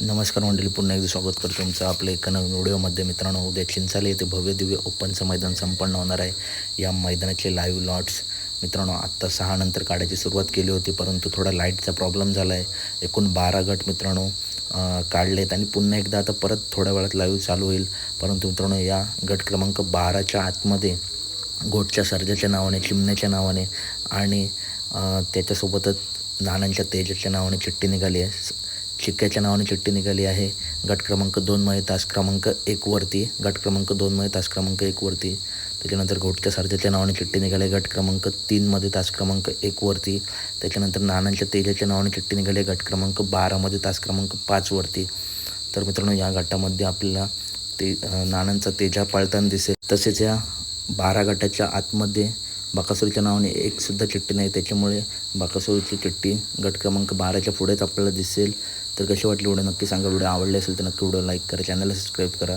नमस्कार मंडळी पुन्हा एकदा स्वागत करतो तुमचं आपल्या एका नवीन व्हिडिओमध्ये. मित्रांनो उद्या चिंचाले येथे भव्य दिव्य ओपनचं मैदान संपन्न होणार आहे. या मैदानाचे लाईव्ह लॉट्स मित्रांनो आत्ता सहा नंतर काढायची सुरुवात केली होती परंतु थोडा लाईटचा प्रॉब्लेम झाला आहे एकूण बारा गट मित्रांनो काढले काढलेत आणि पुन्हा एकदा आता परत थोड्या वेळात लाईव्ह चालू होईल. परंतु मित्रांनो या गट क्रमांक बाराच्या आतमध्ये गोटच्या सर्जाच्या नावाने चिमण्याच्या नावाने आणि त्याच्यासोबतच नानांच्या तेजाच्या नावाने चिठ्ठी निघाली आहे. शिक्क्याच्या चिक्क्याच्या नावाने चिठ्ठी निघाली आहे. गट क्रमांक दोनमध्ये तास क्रमांक एकवरती गट क्रमांक दोनमध्ये तास क्रमांक एकवरती त्याच्यानंतर घोटच्या सारथ्याच्या नावाने चिठ्ठी निघाली. आहे गट क्रमांक तीनमध्ये तास क्रमांक एकवरती त्याच्यानंतर नानांच्या तेजाच्या नावाने चिठ्ठी निघाली. आहे गट क्रमांक बारामध्ये तास क्रमांक पाचवरती तर मित्रांनो या गटामध्ये आपल्याला ते नानांचा तेजा पाळताना दिसेल. तसेच या बारा गटाच्या आतमध्ये बाकासुरीच्या नावाने एकसुद्धा चिठ्ठी नाही. त्याच्यामुळे बाकासुरीची चिठ्ठी गट क्रमांक बाराच्या पुढेच आपल्याला दिसेल. तर कशी वाटली व्हिडिओ? नक्की सांगा. व्हिडिओ आवडले असेल तर नक्की व्हिडिओ लाईक करा. चॅनलला सबस्क्राईब करा.